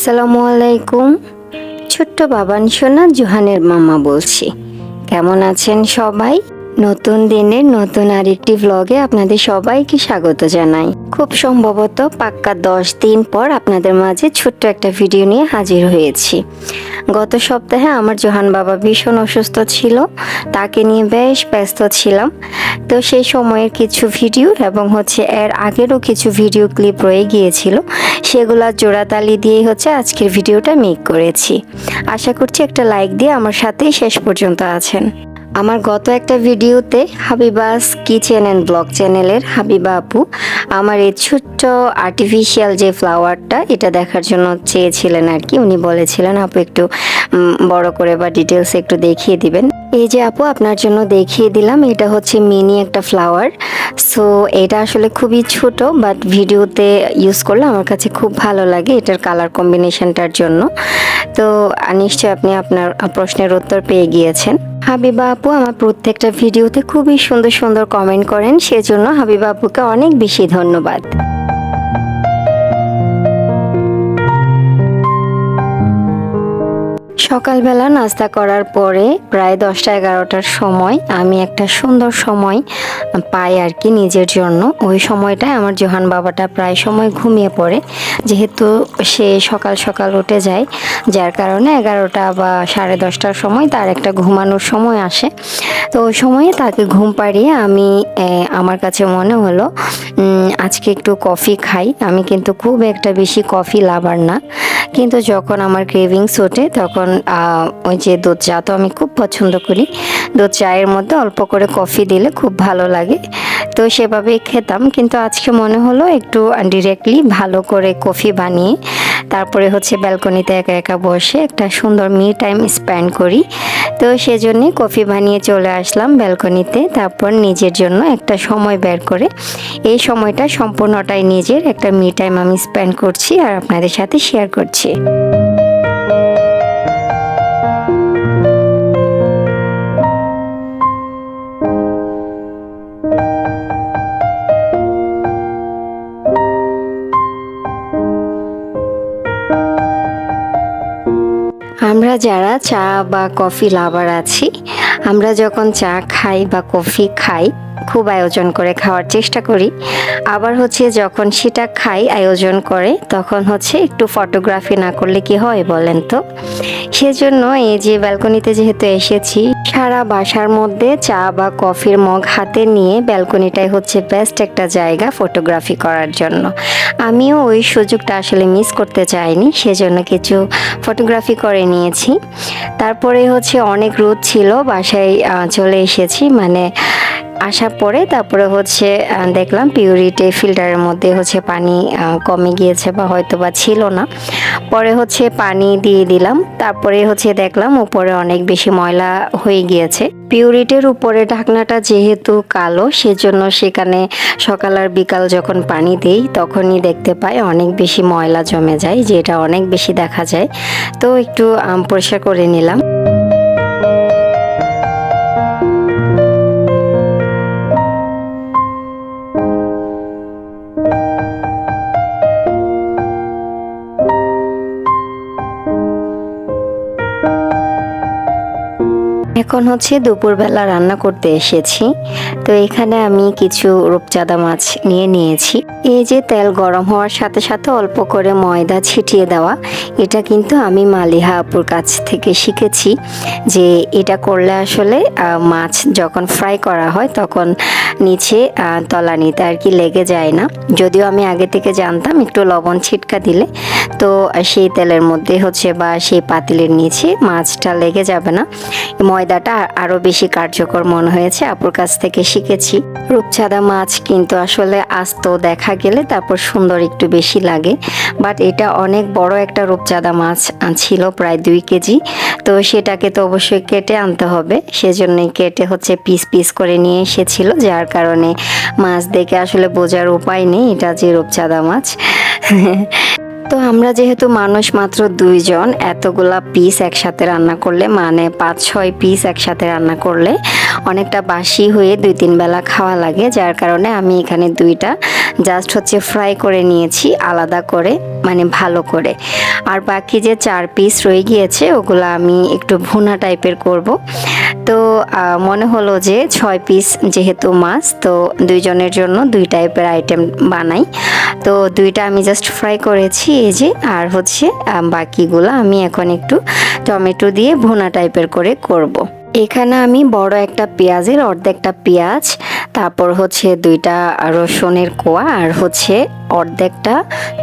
আসসালামু আলাইকুম ছোট্ট বাবান সোনা জোহানের মামা বলছি। কেমন আছেন সবাই? নতুন দিনের নতুন আরেকটি ভ্লগে আপনাদের সবাইকে স্বাগত জানাই। খুব সম্ভবত পাক্কা দশ দিন পর আপনাদের মাঝে ছোট্ট একটা ভিডিও নিয়ে হাজির হয়েছি। গত সপ্তাহে আমার জোহান বাবা ভীষণ অসুস্থ ছিল, তাকে নিয়ে বেশ ব্যস্ত ছিলাম। তো সেই সময়ের কিছু ভিডিও এবং হচ্ছে এর আগেরও কিছু ভিডিও ক্লিপ রয়ে গিয়েছিল, সেগুলা জোড়াতালি দিয়েই হচ্ছে আজকের ভিডিওটা মেক করেছি। আশা করছি একটা লাইক দিয়ে আমার সাথেই শেষ পর্যন্ত আছেন। আমার গত একটা ভিডিওতে হাবিবাস কিচেন অ্যান্ড ব্লগ চ্যানেলের হাবিবা আপু আমার এই ছোট্ট আর্টিফিশিয়াল যে ফ্লাওয়ারটা এটা দেখার জন্য চেয়েছিলেন আর কি। উনি বলেছিলেন, আপু একটু বড় করে বা ডিটেলস একটু দেখিয়ে দিবেন। এই যে আপু, আপনার জন্য দেখিয়ে দিলাম, এটা হচ্ছে মিনি একটা ফ্লাওয়ার সো এটা আসলে খুবই ছোট বাট ভিডিওতে ইউজ করলে আমার কাছে খুব ভালো লাগে এটার কালার কম্বিনেশনটার জন্য। তো নিশ্চয়ই আপনি আপনার প্রশ্নের উত্তর পেয়ে গিয়েছেন। হাবিবা আপু আমার প্রত্যেকটা ভিডিওতে খুবই সুন্দর সুন্দর কমেন্ট করেন, সেজন্য হাবিবা আপুকে অনেক বেশি ধন্যবাদ। সকালবেলা নাস্তা করার পরে প্রায় দশটা এগারোটার সময় আমি একটা সুন্দর সময় পাই আর কি নিজের জন্য। ওই সময়টায় আমার জোহান বাবাটা প্রায় সময় ঘুমিয়ে পড়ে। যেহেতু সে সকাল সকাল উঠে যায়, যার কারণে এগারোটা বা সাড়ে দশটার সময় তার একটা ঘুমানোর সময় আসে। তো ওই সময়ে তাকে ঘুম পাড়িয়ে আমি আমার কাছে মনে হলো আজকে একটু কফি খাই। আমি কিন্তু খুব একটা বেশি কফি লাভার না। কিন্তু যখন আমার ক্রেভিংস ওঠে, তখন ওই যে দুধ চা তো আমি খুব পছন্দ করি। দুধ চায়ের মধ্যে অল্প করে কফি দিলে খুব ভালো লাগে। তো সেভাবেই খেতাম, কিন্তু আজকে মনে হলো একটু ডিরেক্টলি ভালো করে কফি বানিয়ে, তারপরে হচ্ছে ব্যালকনিতে একা একা বসে একটা সুন্দর মি টাইম স্পেন্ড করি। তো সেজন্যে কফি বানিয়ে চলে আসলাম ব্যালকনিতে, তারপর নিজের জন্য একটা সময় বের করে। এই সময়টা সম্পূর্ণটাই নিজের একটা মি টাইম আমি স্পেন্ড করছি আর আপনাদের সাথে শেয়ার করছি। যারা চা বা কফি লাভার আছি আমরা যখন চা খাই বা কফি খাই খুব আয়োজন করে খাওয়ার চেষ্টা করি। আবার হচ্ছে যখন সেটা খাই, আয়োজন করে, তখন হচ্ছে একটু ফটোগ্রাফি না করলে কি হয় বলেন তো? সেজন্য এই যে ব্যালকনিতে যেহেতু এসেছি, সারা বাসার মধ্যে চা বা কফির মগ হাতে নিয়ে ব্যালকনিটাই হচ্ছে বেস্ট একটা জায়গা ফটোগ্রাফি করার জন্য। আমিও ওই সুযোগটা আসলে মিস করতে চাইনি, সেজন্য কিছু ফটোগ্রাফি করে নিয়েছি। তারপরে হচ্ছে অনেক রোদ ছিল, বাসায় চলে এসেছি মানে আসার পরে তারপরে হচ্ছে দেখলাম পিউরিটে ফিল্টারের মধ্যে হচ্ছে পানি কমে গিয়েছে বা হয়তো বা ছিল না। পরে হচ্ছে পানি দিয়ে দিলাম। তারপরে হচ্ছে দেখলাম উপরে অনেক বেশি ময়লা হয়ে গিয়েছে। পিউরিটের উপরে ঢাকনাটা যেহেতু কালো, সেজন্য সেখানে সকাল আর বিকাল যখন পানি দেই, তখনই দেখতে পাই অনেক বেশি ময়লা জমে যায়, যেটা অনেক বেশি দেখা যায়। তো একটু পরিষ্কার করে নিলাম। এখন হচ্ছে দুপুরবেলা রান্না করতে এসেছি। তো এখানে আমি কিছু রূপচাঁদা মাছ নিয়ে নিয়েছি। এই যে তেল গরম হওয়ার সাথে সাথে অল্প করে ময়দা ছিটিয়ে দেওয়া, এটা কিন্তু আমি মালিহা আপুর কাছ থেকে শিখেছি যে এটা করলে আসলে মাছ যখন ফ্রাই করা হয় তখন নিচে তলানিতে আর কি লেগে যায় না। যদিও আমি আগে থেকে জানতাম একটু লবণ ছিটকা দিলে, তো সেই তেলের মধ্যে হচ্ছে বা সেই পাতিলের নিচে মাছটা লেগে যাবে না। ময়দাটা আরও বেশি কার্যকর মনে হয়েছে আপুর কাছ থেকে শিখেছি। রূপচাঁদা মাছ কিন্তু আসলে আস্ত দেখা গেলে তারপর সুন্দর একটু বেশি লাগে। বাট এটা অনেক বড় একটা রূপচাঁদা মাছ ছিল, প্রায় দুই কেজি। তো সেটাকে তো অবশ্যই কেটে আনতে হবে। সেজন্যই কেটে হচ্ছে পিস পিস করে নিয়ে এসেছিল, যার কারণে মাছ দেখে আসলে বোঝার উপায় নেই এটা যে রূপচাঁদা মাছ। তো আমরা যেহেতু মানুষ মাত্র দুইজন, এতগুলা পিস একসাথে রান্না করলে মানে পাঁচ ছয় পিস একসাথে রান্না করলে অনেকটা বাসি হয়ে দুই তিন বেলা খাওয়া লাগে, যার কারণে আমি এখানে দুইটা জাস্ট হচ্ছে ফ্রাই করে নিয়েছি, আলাদা করে মানে ভালো করে। আর বাকি যে চার পিস রয়ে গিয়েছে, ওগুলো আমি একটু ভুনা টাইপের করব। তো মনে হলো যে ছয় পিস যেহেতু মাছ, তো দুইজনের জন্য দুই টাইপের আইটেম বানাই। তো দুইটা আমি জাস্ট ফ্রাই করেছি, এই যে, আর হচ্ছে বাকিগুলো আমি এখন একটু টমেটো দিয়ে ভুনা টাইপের করে করব। এখানে আমি বড় একটা পেঁয়াজের অর্ধেকটা পেঁয়াজ তারপর হচ্ছে দুইটা রসুনের কোয়া আর হচ্ছে অর্ধেকটা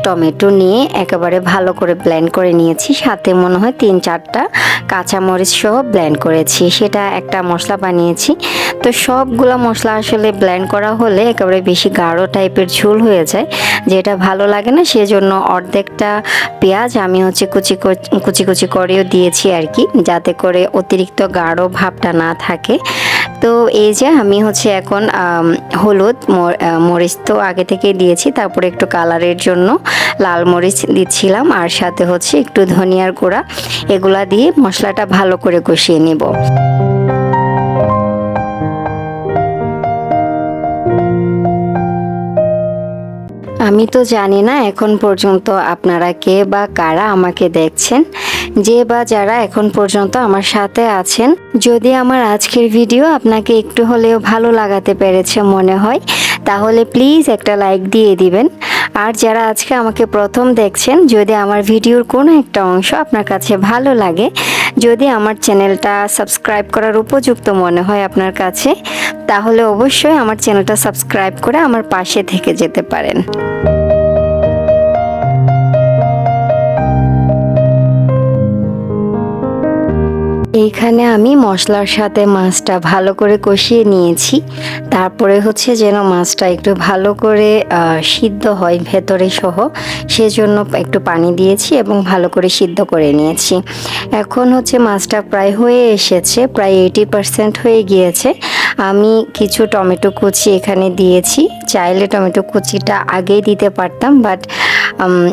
টমেটো নিয়ে একেবারে ভালো করে ব্লেন্ড করে নিয়েছি। সাথে মনে হয় তিন চারটা কাঁচামরিচ সহ ব্লেন্ড করেছি। সেটা একটা মশলা বানিয়েছি। তো সবগুলো মশলা আসলে ব্লেন্ড করা হলে একেবারে বেশি গাঢ় টাইপের ঝোল হয়ে যায়। যেটা ভালো লাগে না, সেজন্য অর্ধেকটা পেঁয়াজ আমি হচ্ছে কুচি কুচি কুচি করেও দিয়েছি আর কি। যাতে করে অতিরিক্ত গাঢ় ভাবটা না থাকে। তো এই যে আমি হচ্ছে এখন হলুদ মরিচ তো আগে থেকে দিয়েছি, তারপরে একটু কালারের জন্য লাল মরিচ দিচ্ছিলাম, আর সাথে হচ্ছে একটু ধনিয়ার গুঁড়া, এগুলা দিয়ে মশলাটা ভালো করে কষিয়ে নিব। আমি তো জানি না এখন পর্যন্ত আপনারা কে বা কারা আমাকে দেখছেন যে বা যারা এখন পর্যন্ত আমার সাথে আছেন, যদি আমার আজকের ভিডিও আপনাকে একটু হলেও ভালো লাগাতে পেরেছে মনে হয়, তাহলে প্লিজ একটা লাইক দিয়ে দিবেন। আর যারা আজকে আমাকে প্রথম দেখছেন, যদি আমার ভিডিওর কোনো একটা অংশ আপনার কাছে ভালো লাগে, যদি আমার চ্যানেলটা সাবস্ক্রাইব করার উপযুক্ত মনে হয় আপনার কাছে, তাহলে অবশ্যই আমার চ্যানেলটা সাবস্ক্রাইব করে আমার পাশে থেকে যেতে পারেন। এইখানে আমি মশলার সাথে মাছটা ভালো করে কষিয়ে নিয়েছি। তারপরে হচ্ছে যেন মাছটা একটু ভালো করে সিদ্ধ হয় ভেতরে সহ। সেজন্য একটু পানি দিয়েছি এবং ভালো করে সিদ্ধ করে নিয়েছি। এখন হচ্ছে মাছটা প্রায় হয়ে এসেছে, প্রায় এইটি পার্সেন্ট হয়ে গিয়েছে। আমি কিছু টমেটো কুচি এখানে দিয়েছি। চাইলে টমেটো কুচিটা আগেই দিতে পারতাম, বাট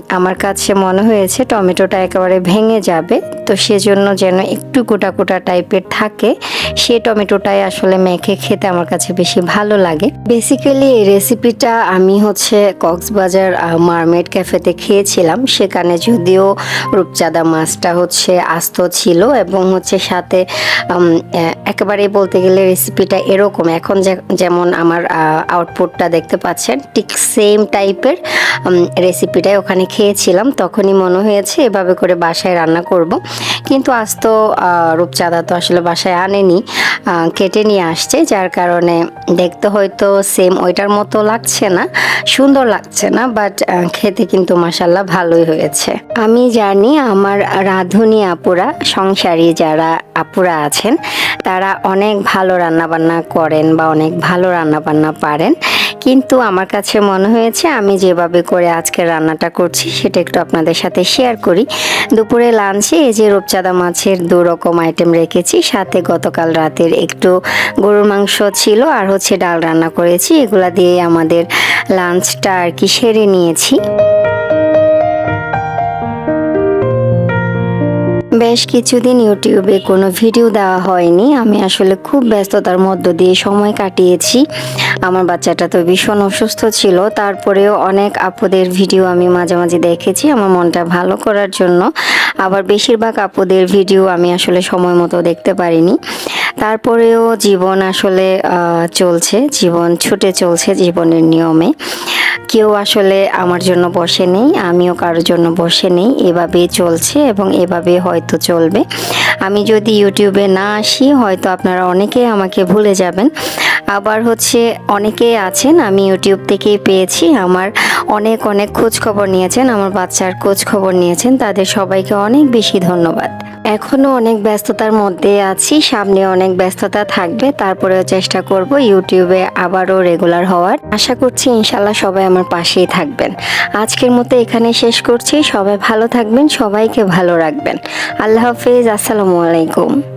আমার কাছে মনে হয়েছে টমেটোটা একেবারে ভেঙে যাবে তো সেজন্য যেন একটু গোটা গোটা টাইপের থাকে সে টমেটোটাই আসলে মেখে খেতে আমার কাছে বেশি ভালো লাগে। বেসিক্যালি এই রেসিপিটা আমি হচ্ছে কক্সবাজার মারমেড ক্যাফেতে খেয়েছিলাম সেখানে যদিও রূপচাঁদা মাছটা হচ্ছে আস্ত ছিল এবং হচ্ছে সাথে উম, এ- একেবারেই বলতে গেলে রেসিপিটা এরকম। এখন যেমন আমার আউটপুটটা দেখতে পাচ্ছেন ঠিক সেম টাইপের রেসিপিটাই ওখানে খেয়েছিলাম, তখনই মনে হয়েছে এভাবে করে বাসায় রান্না করব। কিন্তু আজ তো রূপচাঁদা তো আসলে বাসায় আনেনি কেটে নিয়ে আসছে, যার কারণে দেখতে হয়তো সেম ওইটার মতো লাগছে না, সুন্দর লাগছে না বাট খেতে কিন্তু মাসাল্লাহ ভালোই হয়েছে। আমি জানি আমার রাঁধুনি আপুরা, সংসারী যারা আপুরা আছেন, তারা অনেক ভালো রান্নাবান্না করেন বা অনেক ভালো রান্নাবান্না পারেন। কিন্তু আমার কাছে মনে হয়েছে আমি যেভাবে করে আজকে রান্নাটা করছি সেটা একটু আপনাদের সাথে শেয়ার করি। দুপুরে লাঞ্চে এই যে রূপচাঁদা মাছের দু রকম আইটেম রেখেছি, সাথে গতকাল রাতের একটু গরুর মাংস ছিল আর হচ্ছে ডাল রান্না করেছি। এগুলা দিয়ে আমাদের লাঞ্চটা আর কি সেরে নিয়েছি। বেশ কিছুদিন ইউটিউবে কোনো ভিডিও দেওয়া হয়নি। আমি আসলে খুব ব্যস্ততার মধ্য দিয়ে সময় কাটিয়েছি। আমার বাচ্চাটা তো ভীষণ অসুস্থ ছিল। তারপরেও অনেক আপুদের ভিডিও আমি মাঝে মাঝে দেখেছি আমার মনটা ভালো করার জন্য। আবার বেশিরভাগ আপুদের ভিডিও আমি আসলে সময় মতো দেখতে পারিনি। তারপরেও জীবন আসলে চলছে। জীবন ছুটে চলছে জীবনের নিয়মে। কেউ আসলে আমার জন্য বসে নেই, আমিও কারোর জন্য বসে নেই। এভাবেই চলছে এবং এভাবে হয়তো চলবে। আমি যদি ইউটিউবে না আসি, হয়তো আপনারা অনেকেই আমাকে ভুলে যাবেন। আবার হচ্ছে অনেকেই আছেন, আমি ইউটিউব থেকেই পেয়েছি। আমার অনেক অনেক খোঁজ খবর নিয়েছেন, আমার বাচ্চার খোঁজ খবর নিয়েছেন। তাদের সবাইকে অনেক বেশি ধন্যবাদ। এখনও অনেক ব্যস্ততার মধ্যে আছি, সামনে অনেক ব্যস্ততা থাকবে, তারপরেও চেষ্টা করব ইউটিউবে আবারও রেগুলার হওয়ার। আশা করছি ইনশাল্লাহ সবাই আমার পাশেই থাকবেন। আজকের মতো এখানে শেষ করছি, সবাই ভালো থাকবেন, সবাইকে ভালো রাখবেন। আল্লাহ হাফিজ, আসসালামু আলাইকুম।